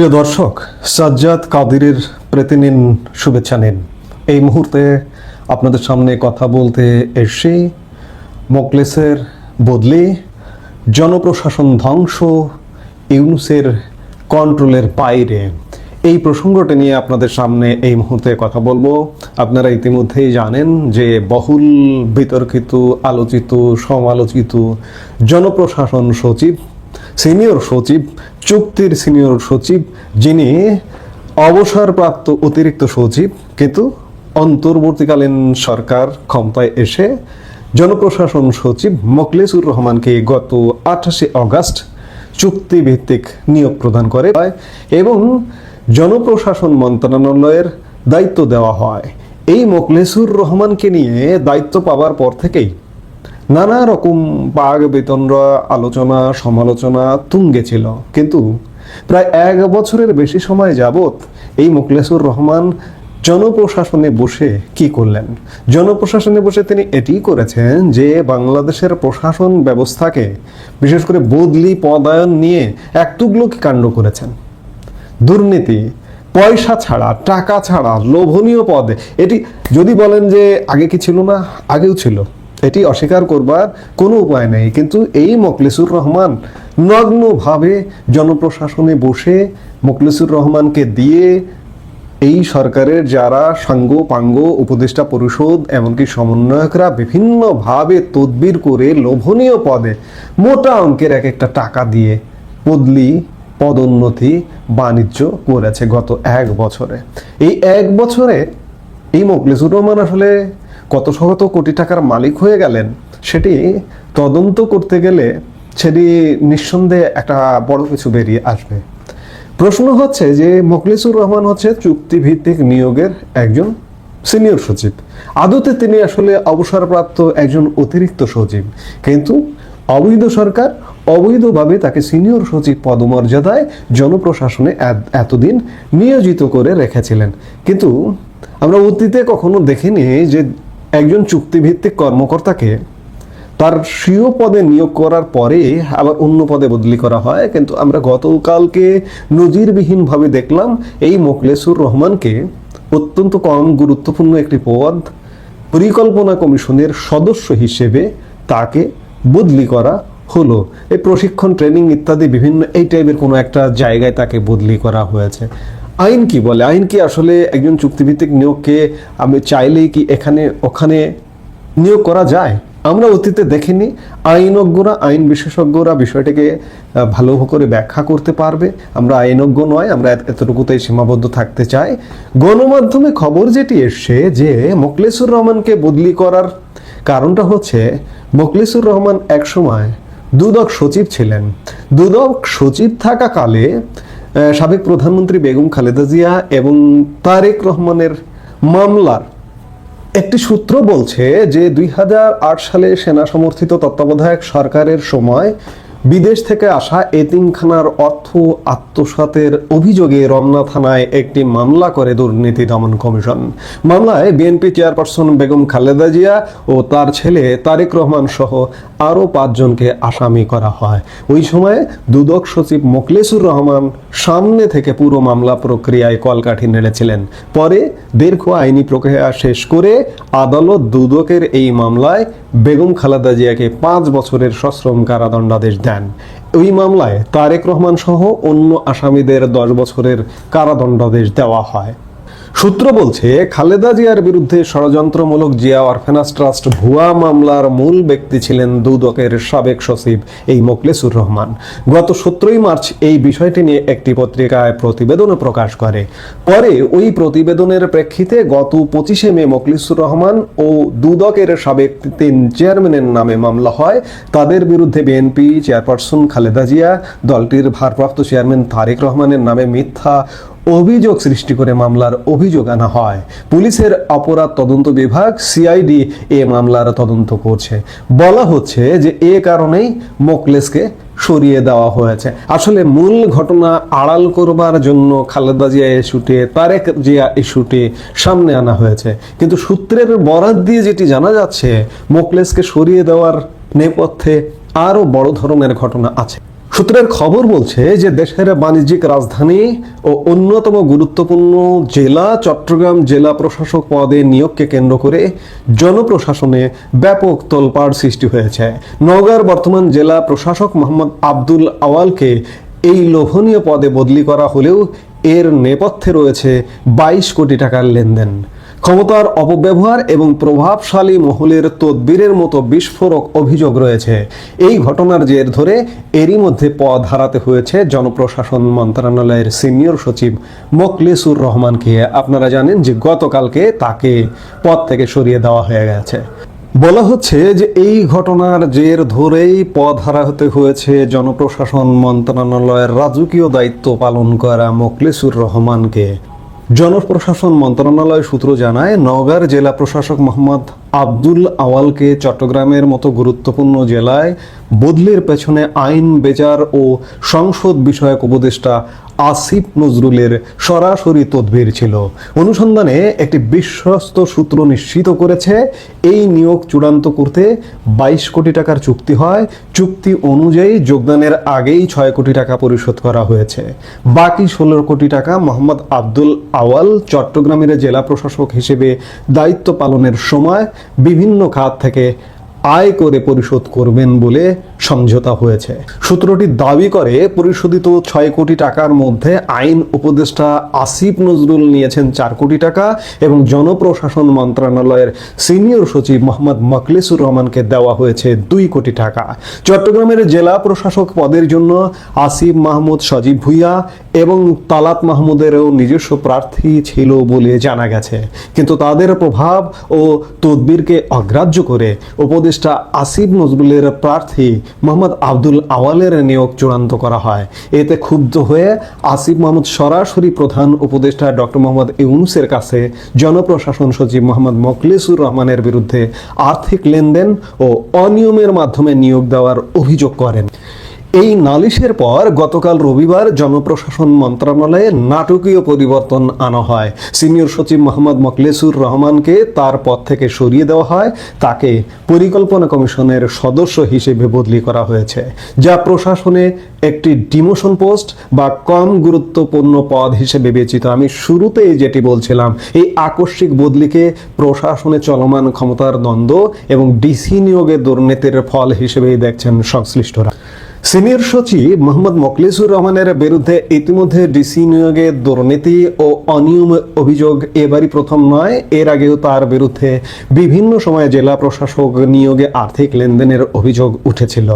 প্রিয় দর্শক, সাজ্জাদ কাদিরের প্রতি নিন শুভেচ্ছা নিন। এই মুহূর্তে আপনাদের সামনে কথা বলতে এসে মোকলেসের বদলি জনপ্রশাসন ধ্বংস ইউনুসের কন্ট্রোলের বাইরে। এই প্রসঙ্গটি নিয়ে আপনাদের সামনে এই মুহূর্তে কথা বলব। আপনারা ইতিমধ্যেই জানেন যে বহুল বিতর্কিত, আলোচিত, সমালোচিত জনপ্রশাসন সচিব, সিনিয়র সচিব চুক্তির সিনিয়র সচিব, যিনি অবসরপ্রাপ্ত অতিরিক্ত সচিব, কিন্তু অন্তর্বর্তীকালীন সরকার ক্ষমতায় এসে জনপ্রশাসন সচিব মোকলেসুর রহমানকে গত আঠাশে অগাস্ট চুক্তিভিত্তিক নিয়োগ প্রদান করে এবং জনপ্রশাসন মন্ত্রণালয়ের দায়িত্ব দেওয়া হয়। এই মোকলেসুর রহমানকে নিয়ে দায়িত্ব পাওয়ার পর থেকেই নানা রকম বাঘ বেতনরা আলোচনা, সমালোচনা তুঙ্গে ছিল। কিন্তু প্রায় এক বছরের বেশি সময় যাবত এই মুকলেসুর রহমান জনপ্রশাসনে বসে কি করলেন? জনপ্রশাসনে বসে তিনি এটি করেছেন যে বাংলাদেশের প্রশাসন ব্যবস্থাকে, বিশেষ করে বদলি পদায়ন নিয়ে একটুকলোক কাণ্ড করেছেন। দুর্নীতি, পয়সা ছাড়া, টাকা ছাড়া, লোভনীয় পদে, এটি যদি বলেন যে আগে কি ছিল না, আগেও ছিল। এটি অস্বীকার করবার কোনো উপায় নেই। কিন্তু এই মকলেসুর রহমান নগ্নভাবে জনপ্রশাসনে বসে মকলেসুর রহমানকে দিয়ে এই সরকারের যারা সাঙ্গ, পাঙ্গ, উপদেষ্টা পরিষদ, এমনকি সমন্বয়করা বিভিন্নভাবে তদবির করে লোভনীয় পদে মোটা অঙ্কের এক একটা টাকা দিয়ে বদলি, পদোন্নতি, বাণিজ্য করেছে গত এক বছরে। এই এক বছরে এই মোকলেসুর রহমান আসলে কত শত কোটি টাকার মালিক হয়ে গেলেন, সেটি তদন্ত করতে গেলে সেটি নিঃসন্দেহে একটা বড় কিছু বেরিয়ে আসবে। প্রশ্ন হচ্ছে যে মোকলেসুর রহমান হচ্ছে চুক্তিভিত্তিক নিয়োগের একজন সিনিয়র সচিব। আদতে তিনি আসলে অবসরপ্রাপ্ত একজন অতিরিক্ত সচিব। কিন্তু অবৈধ সরকার অবৈধভাবে তাকে সিনিয়র সচিব পদমর্যাদায় জনপ্রশাসনে এতদিন নিয়োজিত করে রেখেছিলেন। কিন্তু আমরা অতীতে কখনো দেখিনি যে একজন চুক্তিভিত্তিক কর্মকর্তাকে তার স্বীয় পদে নিয়োগ করার পরে আবার অন্য পদে বদলি করা হয়। কিন্তু আমরা গতকালকে নজিরবিহীনভাবে দেখলাম, এই মোকলেসুর রহমানকে অত্যন্ত কম গুরুত্বপূর্ণ একটি পদ পরিকল্পনা কমিশনের সদস্য হিসেবে তাকে বদলি করা হলো। এই প্রশিক্ষণ, ট্রেনিং ইত্যাদি বিভিন্ন এই টাইপের কোনো একটা জায়গায় তাকে বদলি করা হয়েছে। আইন কি বলে? আইন কি আসলে একজন চুক্তিভিত্তিক নিয়োগকে আমি চাইলেই কি এখানে, ওখানে নিয়োগ করা যায়? আমরা অতীতে দেখিনি। আইনজ্ঞরা, আইন বিশেষজ্ঞরা বিষয়টিকে ভালো করে ব্যাখ্যা করতে পারবে। আমরা আইনজ্ঞ নয়, আমরা এত- এতটুকুতেই সীমাবদ্ধ থাকতে চাই। গণমাধ্যমে খবর যেটি এসছে যে মোকলেসুর রহমানকে বদলি করার কারণটা হচ্ছে মোকলেসুর রহমান একসময় দুদক সচিব ছিলেন। দুদক সচিব থাকাকালে সাবেক প্রধানমন্ত্রী বেগম খালেদা জিয়া এবং তারেক রহমানের মামলার একটি সূত্র বলছে যে দুই হাজার আট সালে সেনা সমর্থিত তত্ত্বাবধায়ক সরকারের সময় বিদেশ থেকে আসা এতিমখানার অর্থ আত্মসাতের অভিযোগে রমনা থানায় একটি মামলা করে দুর্নীতি দমন কমিশন। মামলায় বিএনপি চেয়ারপারসন বেগম খালেদা জিয়া ও তার ছেলে তারেক রহমান সহ আরও পাঁচজনকে আসামি করা হয়। ওই সময় দুদক সচিব মোকলেসুর রহমান সামনে থেকে পুরো মামলা প্রক্রিয়ায় কলকাঠি নেড়েছিলেন। পরে দীর্ঘ আইনি প্রক্রিয়া শেষ করে আদালত দুদকের এই মামলায় বেগম খালেদা জিয়াকে পাঁচ বছরের সশ্রম কারাদণ্ডাদেশ দেন। ওই মামলায় তারেক রহমান সহ অন্য আসামিদের দশ বছরের কারাদণ্ডাদেশ দেওয়া হয়। সূত্র বলছে, খালেদা জিয়ার বিরুদ্ধে ষড়যন্ত্রমূলক জিয়া অরফেনাস ট্রাস্ট ভুয়া মামলার মূল ব্যক্তি ছিলেন দুদকের সাবেক সচিব এই মোকলেসুর রহমান। গত সতেরোই মার্চ এই বিষয়টি নিয়ে একটি পত্রিকায় প্রতিবেদনও প্রকাশ করে। পরে ওই প্রতিবেদনের প্রেক্ষিতে গত পঁচিশে মে মোকলেসুর রহমান ও দুদকের সাবেক তিন চেয়ারম্যানের নামে মামলা হয়। তাদের বিরুদ্ধে বিএনপি চেয়ারপারসন খালেদা জিয়া, দলটির ভারপ্রাপ্ত চেয়ারম্যান তারেক রহমানের নামে মিথ্যা অভিযোগ সৃষ্টি করে মামলার অভিযোগ আনা হয়। পুলিশের অপরাধ তদন্ত বিভাগ, সিআইডি এ মামলার তদন্ত করছে। বলা হচ্ছে যে এ কারণেই মোকলেসকে সরিয়ে দেওয়া হয়েছে। আসলে মূল ঘটনা আড়াল করবার জন্য খালেদা জিয়া ইস্যুটে তারেক জিয়া ইস্যুটে সামনে আনা হয়েছে। কিন্তু সূত্রের বরাত দিয়ে যেটি জানা যাচ্ছে, মোকলেসকে সরিয়ে দেওয়ার নেপথ্যে আরও বড় ধরনের ঘটনা আছে। সূত্রের খবর বলছে যে দেশের বাণিজ্যিক রাজধানী ও অন্যতম গুরুত্বপূর্ণ জেলা চট্টগ্রাম জেলা প্রশাসক পদে নিয়োগকে কেন্দ্র করে জনপ্রশাসনে ব্যাপক তোলপাড় সৃষ্টি হয়েছে। নওগাঁর বর্তমান জেলা প্রশাসক মোহাম্মদ আব্দুল আওয়ালকে এই লোভনীয় পদে বদলি করা হলেও এর নেপথ্যে রয়েছে বাইশ কোটি টাকার লেনদেন। ক্ষমতার অপব্যবহার এবং প্রভাবশালী মহলের তদবিরের মতো বিস্ফোরক অভিযোগ রয়েছে। এই ঘটনার জের ধরে এরই মধ্যে পদ হারাতে হয়েছে জনপ্রশাসন মন্ত্রণালয়ের সিনিয়র সচিব মোকলেসুর রহমানকে। আপনারা জানেন যে গতকালকে তাকে পদ থেকে সরিয়ে দেওয়া হয়ে গেছে। বলা হচ্ছে যে এই ঘটনার জের ধরেই পদ হারাতে হয়েছে জনপ্রশাসন মন্ত্রণালয়ের রাজকীয় দায়িত্ব পালন করা মোকলেসুর রহমানকে। জনপ্রশাসন মন্ত্রণালয় সূত্র জানায় নওগাঁর জেলা প্রশাসক মোহাম্মদ আব্দুল আওয়ালকে চট্টগ্রামের মতো গুরুত্বপূর্ণ জেলায় বদলির পেছনে আইন বেচার ও সংসদ বিষয়ক উপদেষ্টা আসিফ নজরুলের সরাসরি তদবির ছিল। অনুসন্ধানে একটি বিশ্বস্ত সূত্র নিশ্চিত করেছে, এই নিয়োগ চূড়ান্ত করতে বাইশ কোটি টাকার চুক্তি হয়। চুক্তি অনুযায়ী যোগদানের আগেই ছয় কোটি টাকা পরিশোধ করা হয়েছে। বাকি ষোলো কোটি টাকা মোহাম্মদ আব্দুল আওয়াল চট্টগ্রামের জেলা প্রশাসক হিসেবে দায়িত্ব পালনের সময় বিভিন্ন খাত থেকে আয় করে পরিশোধ করবেন বলে সমঝোতা হয়েছে। সূত্রটি দাবি করে, পরিশোধিত ছয় কোটি টাকার মধ্যে আইন উপদেষ্টা আসিফ নজরুল নিয়েছেন চার কোটি টাকা এবং জনপ্রশাসন মন্ত্রণালয়ের সিনিয়র সচিব মোহাম্মদ মকলেসুর রহমানকে দেওয়া হয়েছে দুই কোটি টাকা। চট্টগ্রামের জেলা প্রশাসক পদের জন্য আসিফ মাহমুদ সজীব ভুইয়া এবং তালাত মাহমুদেরও নিজস্ব প্রার্থী ছিল বলে জানা গেছে। কিন্তু তাদের প্রভাব ও তদবিরকে অগ্রাহ্য করে উপদেষ্টা আসিফ নজরুলের প্রার্থী মোহাম্মদ আব্দুল আওয়ালের নিয়োগ চূড়ান্ত করা হয়। এতে ক্ষুব্ধ হয়ে আসিফ মাহমুদ সরাসরি প্রধান উপদেষ্টা ডক্টর মোহাম্মদ ইউনুসের কাছে জনপ্রশাসন সচিব মোহাম্মদ মকলেসুর রহমানের বিরুদ্ধে আর্থিক লেনদেন ও অনিয়মের মাধ্যমে নিয়োগ দেওয়ার অভিযোগ করেন। এই নালিশের পর গতকাল রবিবার জনপ্রশাসন মন্ত্রণালয়ে নাটকীয় পরিবর্তন আনা হয়। সিনিয়র সচিব মোহাম্মদ মকলেসুর রহমানকে তার পদ থেকে সরিয়ে দেওয়া হয়। তাকে পরিকল্পনা কমিশনের সদস্য হিসেবে বদলি করা হয়েছে, যা প্রশাসনে একটি ডিমোশন পোস্ট বা কম গুরুত্বপূর্ণ পদ হিসেবে বিবেচিত। আমি শুরুতেই যেটি বলছিলাম, এই আকস্মিক বদলিকে প্রশাসনে চলমান ক্ষমতার দ্বন্দ্ব এবং ডিসি নিয়োগের দুর্নীতির ফল হিসেবেই দেখছেন সংশ্লিষ্টরা। সিনিয়র সচিব মোহাম্মদ মকলেসুর রহমানের বিরুদ্ধে ইতিমধ্যে ডিসি নিয়োগে দুর্নীতি ও অনিয়ম অভিযোগ এবারই প্রথম নয়। এর আগেও তার বিরুদ্ধে বিভিন্ন সময়ে জেলা প্রশাসক নিয়োগে আর্থিক লেনদেনের অভিযোগ উঠেছিল।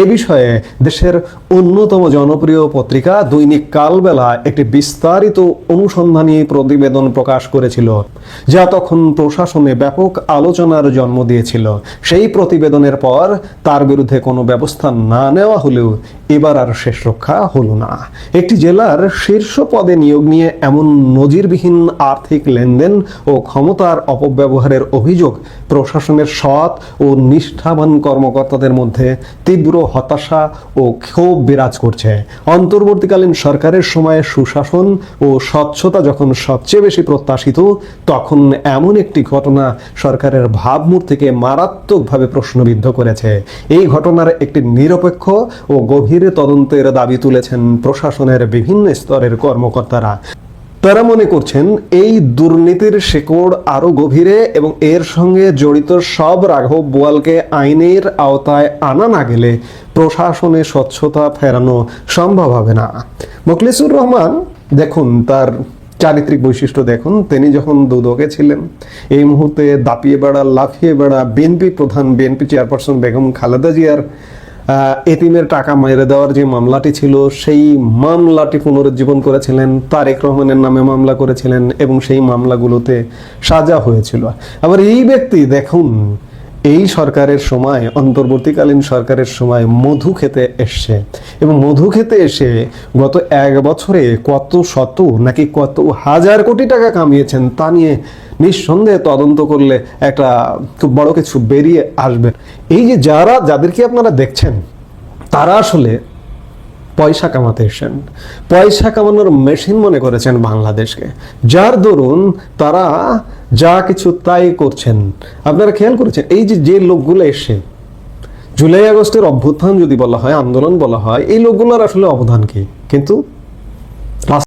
এ বিষয়ে দেশের অন্যতম জনপ্রিয় পত্রিকা দৈনিক কালবেলা একটি বিস্তারিত অনুসন্ধানী প্রতিবেদন প্রকাশ করেছিল, যা তখন প্রশাসনে ব্যাপক আলোচনার জন্ম দিয়েছিল। সেই প্রতিবেদনের পর তার বিরুদ্ধে কোনো ব্যবস্থা না নেওয়া হলেও এবার আর শেষ রক্ষা হলো না। একটি জেলার শীর্ষ পদে নিয়োগ নিয়ে এমন নজিরবিহীন আর্থিক লেনদেন ও ক্ষমতার অপব্যবহারের অভিযোগ প্রশাসনের সৎ ও নিষ্ঠাবান কর্মকর্তাদের মধ্যে তীব্র হতাশা ও ক্ষোভ বিরাজ করছে। অন্তর্বর্তীকালীন সরকারের সময়ে সুশাসন ও স্বচ্ছতা যখন সবচেয়ে বেশি প্রত্যাশিত, তখন এমন একটি ঘটনা সরকারের ভাবমূর্তিকে মারাত্মকভাবে প্রশ্নবিদ্ধ করেছে। এই ঘটনার একটি নিরপেক্ষ ও গভীর তদন্তের দাবি তুলেছেন প্রশাসনের বিভিন্ন স্তরের কর্মকর্তারা। তারা মনে করছেন, এই দুর্নীতির শেকড় আরও গভীরে এবং এর সঙ্গে জড়িত সব রাঘব বোয়ালকে আইনের আওতায় আনা না গেলে প্রশাসনে স্বচ্ছতা ফেরানো সম্ভব হবে না। মোখলেসুর রহমান, দেখুন তার চারিত্রিক বৈশিষ্ট্য দেখুন, তিনি যখন দুদকে ছিলেন, এই মুহূর্তে দাপিয়ে বেড়া, লাফিয়ে বেড়া, বিএনপি প্রধান, বিএনপি চেয়ারপারসন বেগম খালেদা জিয়ার এতিমের টাকা মেরে দেওয়ার যে মামলাটি ছিল, সেই মামলাটি পুনরুজ্জীবন করেছিলেন তারেক রহমানের নামে মামলা করেছিলেন এবং সেই মামলাগুলোতে সাজা হয়েছিল। আবার এই ব্যক্তি, দেখুন এই সরকারের সময়, অন্তর্বর্তীকালীন সরকারের সময় মধু খেতে এসছে। এবং মধু খেতে এসে গত এক বছরে কত শত নাকি কত হাজার কোটি টাকা কামিয়েছেন তা নিয়ে নিঃসন্দেহে তদন্ত করলে একটা খুব বড় কিছু বেরিয়ে আসবে। এই যে যারা যাদেরকে আপনারা দেখছেন, তারা আসলে পয়সা কামাতে এসেছেন। পয়সা কামানোর মেশিন মনে করেছেন বাংলাদেশকে। যার দরুন তারা যা কিছু তাই করছেন। আপনারা খেয়াল করেছেন? এই যে যে লোকগুলো এসে, জুলাই আগস্টের অভ্যুত্থান যদি বলা হয়, আন্দোলন বলা হয়, এই লোকগুলোর আসলে অবদান কি? কিন্তু